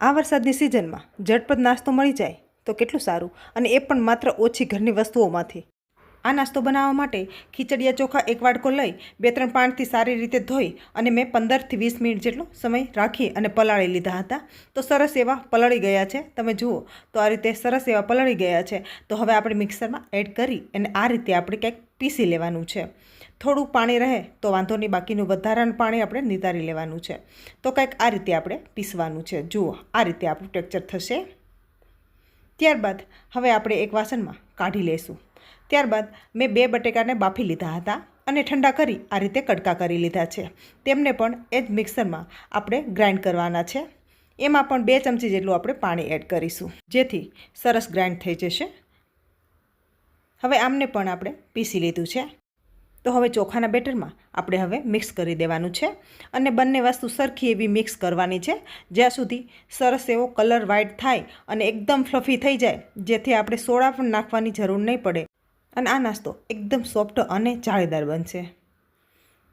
આ વરસાદની સિઝનમાં ઝટપટ નાસ્તો મળી જાય તો કેટલું સારું અને એ પણ માત્ર ઓછી ઘરની વસ્તુઓમાંથી. આ નાસ્તો બનાવવા માટે ખીચડિયા ચોખા એક વાડકો લઈ બે ત્રણ પાણીથી સારી રીતે ધોઈ અને મેં પંદરથી વીસ મિનિટ જેટલો સમય રાખી અને પલાળી લીધા હતા. તો સરસ એવા પલળી ગયા છે. તમે જુઓ તો આ રીતે સરસ એવા પલળી ગયા છે. તો હવે આપણે મિક્સરમાં એડ કરી અને આ રીતે આપણે કંઈક પીસી લેવાનું છે. થોડું પાણી રહે તો વાંધો નહીં, બાકીનું વધારાનું પાણી આપણે નિતારી લેવાનું છે. તો કંઈક આ રીતે આપણે પીસવાનું છે. જુઓ, આ રીતે આપણું ટેક્ચર થશે. ત્યારબાદ હવે આપણે એક વાસણમાં કાઢી લઈશું. ત્યારબાદ મેં બે બટેકાને બાફી લીધા હતા અને ઠંડા કરી આ રીતે કડકા કરી લીધા છે. તેમને પણ એ જ મિક્સરમાં આપણે ગ્રાઇન્ડ કરવાના છે. એમાં પણ બે ચમચી જેટલું આપણે પાણી એડ કરીશું. જેથી સરસ ગ્રાઇન્ડ થઈ જશે. હવે આમને પણ આપણે પીસી લીધું છે. તો હવે ચોખાના બેટરમાં આપણે હવે મિક્સ કરી દેવાનું છે અને બંને વસ્તુ સરખી એવી મિક્સ કરવાની છે. જ્યાં સુધી સરસ એવો કલર વ્હાઇટ થાય અને એકદમ ફ્લફી થઈ જાય, જેથી આપણે સોડા પણ નાખવાની જરૂર નહીં પડે અને આ નાસ્તો એકદમ સોફ્ટ અને જાળીદાર બનશે.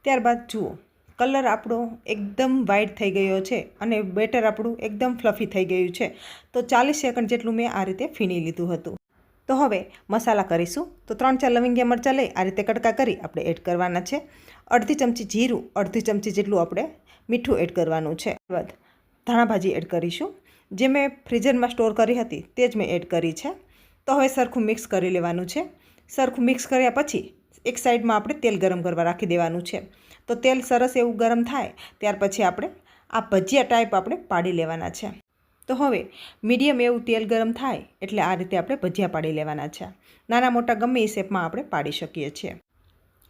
ત્યારબાદ જુઓ, કલર આપણો એકદમ વ્હાઇટ થઈ ગયો છે અને બેટર આપણું એકદમ ફ્લફી થઈ ગયું છે. તો ચાલીસ સેકન્ડ જેટલું મેં આ રીતે ફીણી લીધું હતું. તો હવે મસાલા કરીશું. તો ત્રણ ચાર લવિંગિયા મરચાં લઈ આ રીતે કડકા કરી આપણે એડ કરવાના છે. અડધી ચમચી જીરું, અડધી ચમચી જેટલું આપણે મીઠું એડ કરવાનું છે. બાદ ધાણા ભાજી એડ કરીશું. જે મેં ફ્રીઝરમાં સ્ટોર કરી હતી તે જ મેં એડ કરી છે. તો હવે સરખું મિક્સ કરી લેવાનું છે. સરખું મિક્સ કર્યા પછી એક સાઈડમાં આપણે તેલ ગરમ કરવા રાખી દેવાનું છે. તો તેલ સરસ એવું ગરમ થાય, ત્યાર પછી આપણે આ ભજીયા ટાઈપ આપણે પાડી લેવાના છે. તો હવે મીડિયમ એવું તેલ ગરમ થાય એટલે આ રીતે આપણે ભજીયા પાડી લેવાના છે. નાના મોટા ગમે એ શેપમાં આપણે પાડી શકીએ છીએ.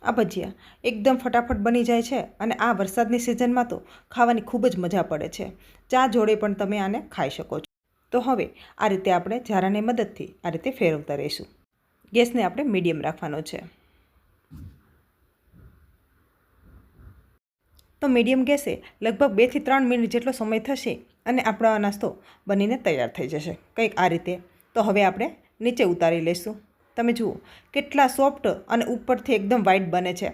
આ ભજીયા એકદમ ફટાફટ બની જાય છે અને આ વરસાદની સિઝનમાં તો ખાવાની ખૂબ જ મજા પડે છે. ચા જોડે પણ તમે આને ખાઈ શકો છો. તો હવે આ રીતે આપણે ઝારાની મદદથી આ રીતે ફેરવતા રહીશું. ગેસને આપણે મીડિયમ રાખવાનો છે. તો મીડિયમ ગેસે લગભગ બેથી ત્રણ મિનિટ જેટલો સમય થશે અને આપણો નાસ્તો બનીને તૈયાર થઈ જશે. કંઈક આ રીતે. તો હવે આપણે નીચે ઉતારી લઈશું. તમે જુઓ, કેટલા સોફ્ટ અને ઉપરથી એકદમ વ્હાઈટ બને છે.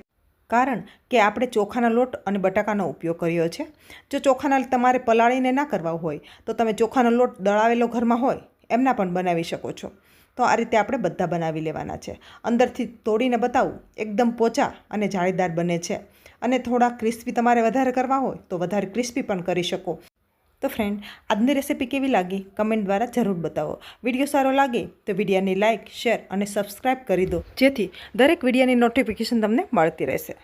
કારણ કે આપણે ચોખાના લોટ અને બટાકાનો ઉપયોગ કર્યો છે. જો ચોખાના તમારે પલાળીને ના કરવા હોય, તો તમે ચોખાનો લોટ દળાવેલો ઘરમાં હોય એમના પણ બનાવી શકો છો. તો આ રીતે આપણે બધા બનાવી લેવાના છે. અંદરથી તોડીને બતાવું, એકદમ પોચા અને જાળીદાર બને છે. અને થોડા ક્રિસ્પી તમારે વધારે કરવા હોય તો વધારે ક્રિસ્પી પણ કરી શકો. તો ફ્રેન્ડ આજની રેસીપી કેવી લાગી? કમેન્ટ દ્વારા જરૂર બતાવો. વીડિયો સારો લાગે તો વિડીયોની લાઇક શેર અને સબસ્ક્રાઈબ કરી દો. જેથી દરેક વિડીયોની નોટિફિકેશન તમને મળતી રહેશે.